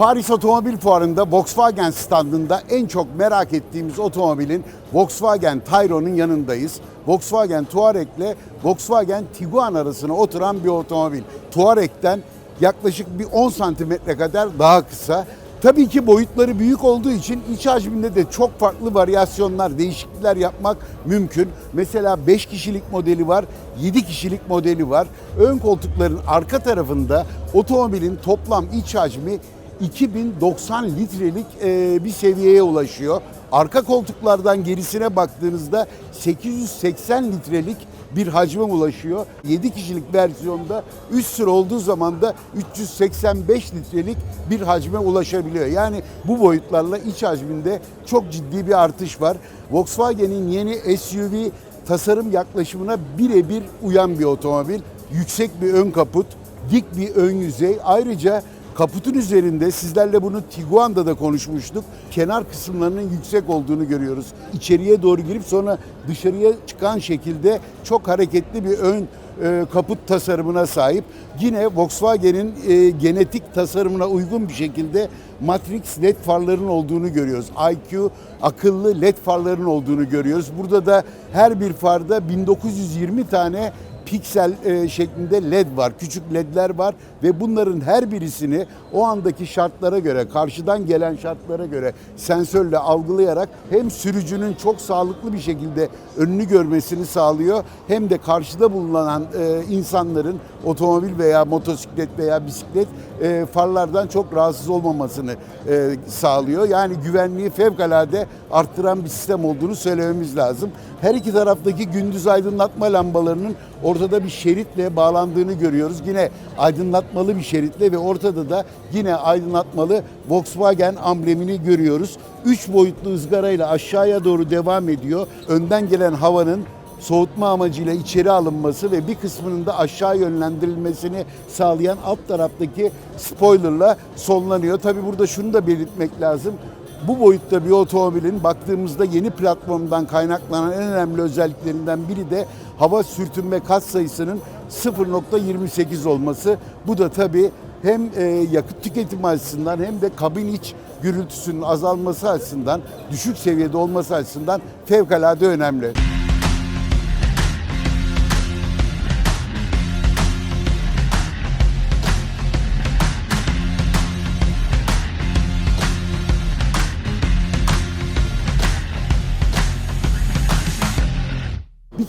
Paris Otomobil Fuarı'nda Volkswagen standında en çok merak ettiğimiz otomobilin Volkswagen Tayron'un yanındayız. Volkswagen Touareg ile Volkswagen Tiguan arasına oturan bir otomobil. Touareg'den yaklaşık bir 10 santimetre kadar daha kısa. Tabii ki boyutları büyük olduğu için iç hacminde de çok farklı varyasyonlar, değişiklikler yapmak mümkün. Mesela 5 kişilik modeli var, 7 kişilik modeli var. Ön koltukların arka tarafında otomobilin toplam iç hacmi 2090 litrelik e, bir seviyeye ulaşıyor. Arka koltuklardan gerisine baktığınızda 880 litrelik bir hacme ulaşıyor. 7 kişilik versiyonda üst sıra olduğu zaman da 385 litrelik bir hacme ulaşabiliyor. Yani bu boyutlarla iç hacminde çok ciddi bir artış var. Volkswagen'in yeni SUV tasarım yaklaşımına birebir uyan bir otomobil. Yüksek bir ön kaput, dik bir ön yüzey. Ayrıca Kaputun üzerinde sizlerle bunu Tiguan'da da konuşmuştuk. Kenar kısımlarının yüksek olduğunu görüyoruz. İçeriye doğru girip sonra dışarıya çıkan şekilde çok hareketli bir ön e, kaput tasarımına sahip. Yine Volkswagen'in e, genetik tasarımına uygun bir şekilde Matrix LED farların olduğunu görüyoruz. IQ akıllı LED farların olduğunu görüyoruz. Burada da her bir farda 1920 tane piksel e, şeklinde led var, küçük ledler var ve bunların her birisini o andaki şartlara göre, karşıdan gelen şartlara göre sensörle algılayarak hem sürücünün çok sağlıklı bir şekilde önünü görmesini sağlıyor hem de karşıda bulunan e, insanların otomobil veya motosiklet veya bisiklet e, farlardan çok rahatsız olmamasını sağlıyor. Yani güvenliği fevkalade arttıran bir sistem olduğunu söylememiz lazım. Her iki taraftaki gündüz aydınlatma lambalarının ortada bir şeritle bağlandığını görüyoruz. Yine aydınlatmalı bir şeritle ve ortada da yine aydınlatmalı Volkswagen amblemini görüyoruz. Üç boyutlu ızgarayla aşağıya doğru devam ediyor. Önden gelen havanın soğutma amacıyla içeri alınması ve bir kısmının da aşağı yönlendirilmesini sağlayan alt taraftaki spoilerla sonlanıyor. Tabi burada şunu da belirtmek lazım. Bu boyutta bir otomobilin baktığımızda yeni platformdan kaynaklanan en önemli özelliklerinden biri de hava sürtünme kat sayısının 0.28 olması. Bu da tabii hem e, yakıt tüketimi açısından hem de kabin iç gürültüsünün azalması açısından, düşük seviyede olması açısından fevkalade önemli.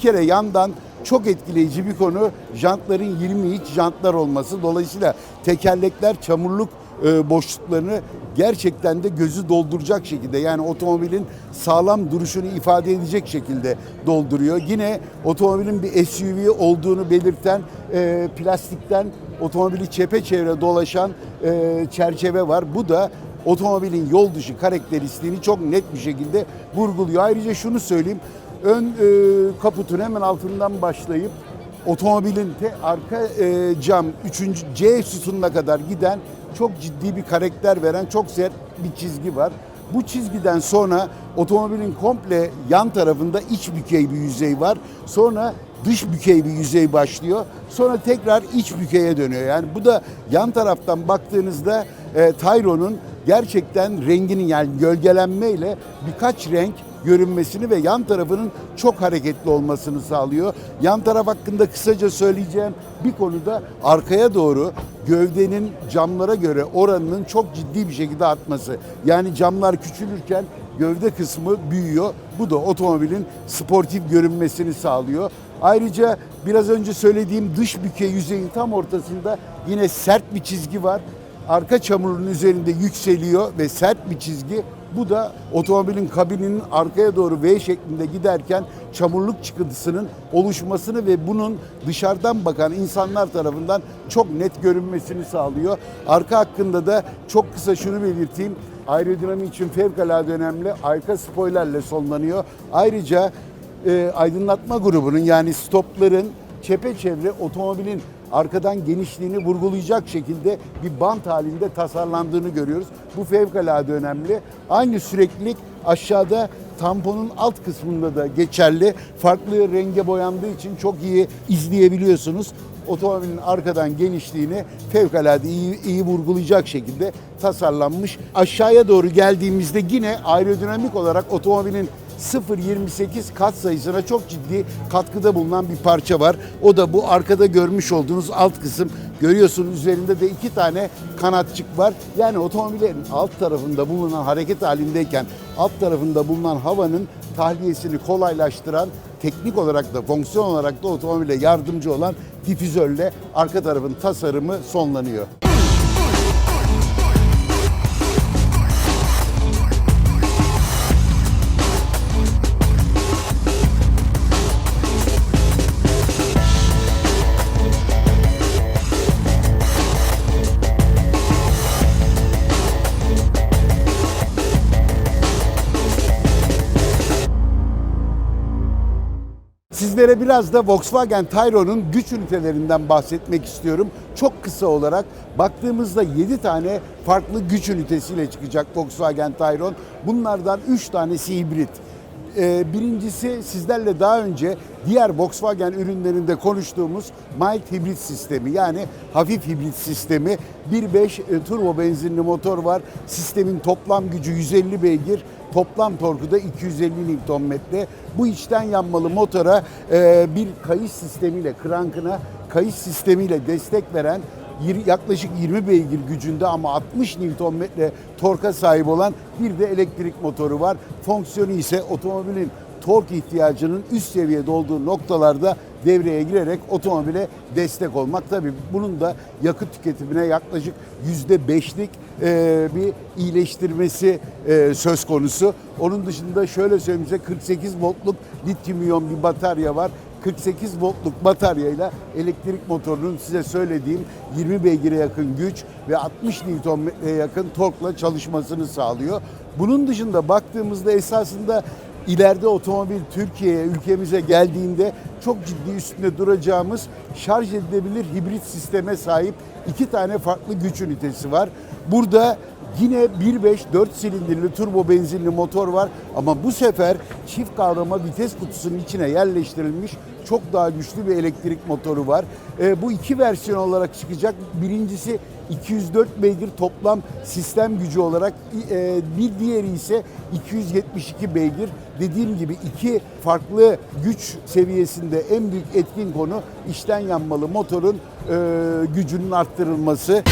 Kere yandan çok etkileyici bir konu jantların 20 inç jantlar olması. Dolayısıyla tekerlekler çamurluk e, boşluklarını gerçekten de gözü dolduracak şekilde yani otomobilin sağlam duruşunu ifade edecek şekilde dolduruyor. Yine otomobilin bir SUV olduğunu belirten e, plastikten otomobili çepeçevre dolaşan e, çerçeve var. Bu da otomobilin yol dışı karakteristiğini çok net bir şekilde vurguluyor. Ayrıca şunu söyleyeyim ön e, kaputun hemen altından başlayıp otomobilin te, arka e, cam 3. C sütununa kadar giden çok ciddi bir karakter veren çok sert bir çizgi var. Bu çizgiden sonra otomobilin komple yan tarafında iç bükey bir yüzey var. Sonra dış bükey bir yüzey başlıyor. Sonra tekrar iç bükeye dönüyor. Yani bu da yan taraftan baktığınızda e, Tayron'un gerçekten renginin yani gölgelenmeyle birkaç renk görünmesini ve yan tarafının çok hareketli olmasını sağlıyor. Yan taraf hakkında kısaca söyleyeceğim bir konuda arkaya doğru gövdenin camlara göre oranının çok ciddi bir şekilde artması. Yani camlar küçülürken gövde kısmı büyüyor. Bu da otomobilin sportif görünmesini sağlıyor. Ayrıca biraz önce söylediğim dış bükey yüzeyin tam ortasında yine sert bir çizgi var. Arka çamurun üzerinde yükseliyor ve sert bir çizgi. Bu da otomobilin kabininin arkaya doğru V şeklinde giderken çamurluk çıkıntısının oluşmasını ve bunun dışarıdan bakan insanlar tarafından çok net görünmesini sağlıyor. Arka hakkında da çok kısa şunu belirteyim. Aerodinami için fevkalade önemli. Arka spoilerle sonlanıyor. Ayrıca e, aydınlatma grubunun yani stopların çepeçevre otomobilin arkadan genişliğini vurgulayacak şekilde bir bant halinde tasarlandığını görüyoruz. Bu fevkalade önemli. Aynı süreklilik aşağıda tamponun alt kısmında da geçerli. Farklı renge boyandığı için çok iyi izleyebiliyorsunuz. otomobilin arkadan genişliğini fevkalade iyi, iyi vurgulayacak şekilde tasarlanmış. Aşağıya doğru geldiğimizde yine aerodinamik olarak otomobilin 0.28 kat sayısına çok ciddi katkıda bulunan bir parça var. O da bu arkada görmüş olduğunuz alt kısım. Görüyorsunuz üzerinde de iki tane kanatçık var. Yani otomobilin alt tarafında bulunan hareket halindeyken alt tarafında bulunan havanın tahliyesini kolaylaştıran teknik olarak da fonksiyon olarak da otomobile yardımcı olan difüzörle arka tarafın tasarımı sonlanıyor. Sizlere biraz da Volkswagen Tayron'un güç ünitelerinden bahsetmek istiyorum. Çok kısa olarak baktığımızda 7 tane farklı güç ünitesiyle çıkacak Volkswagen Tayron. Bunlardan 3 tanesi hibrit. Ee, Birincisi sizlerle daha önce diğer Volkswagen ürünlerinde konuştuğumuz mild hibrit sistemi yani hafif hibrit sistemi 1.5 e, turbo benzinli motor var. Sistemin toplam gücü 150 beygir. Toplam torku da 250 Nm. Bu içten yanmalı motora e, bir kayış sistemiyle, krankına kayış sistemiyle destek veren yaklaşık 20 beygir gücünde ama 60 Nm torka sahip olan bir de elektrik motoru var. Fonksiyonu ise otomobilin tork ihtiyacının üst seviyede olduğu noktalarda devreye girerek otomobile destek olmak. Tabii bunun da yakıt tüketimine yaklaşık %5'lik e, bir iyileştirmesi e, söz konusu. Onun dışında şöyle söyleyeyim size 48 voltluk lityum iyon bir batarya var. 48 voltluk bataryayla elektrik motorunun size söylediğim 20 beygire yakın güç ve 60 Nm'ye yakın torkla çalışmasını sağlıyor. Bunun dışında baktığımızda esasında ileride otomobil Türkiye'ye, ülkemize geldiğinde çok ciddi üstünde duracağımız şarj edilebilir hibrit sisteme sahip iki tane farklı güç ünitesi var. Burada Yine 1.5 4 silindirli turbo benzinli motor var ama bu sefer çift kavrama vites kutusunun içine yerleştirilmiş çok daha güçlü bir elektrik motoru var. Ee, bu iki versiyon olarak çıkacak. Birincisi 204 beygir toplam sistem gücü olarak e, bir diğeri ise 272 beygir. Dediğim gibi iki farklı güç seviyesinde en büyük etkin konu içten yanmalı motorun e, gücünün arttırılması.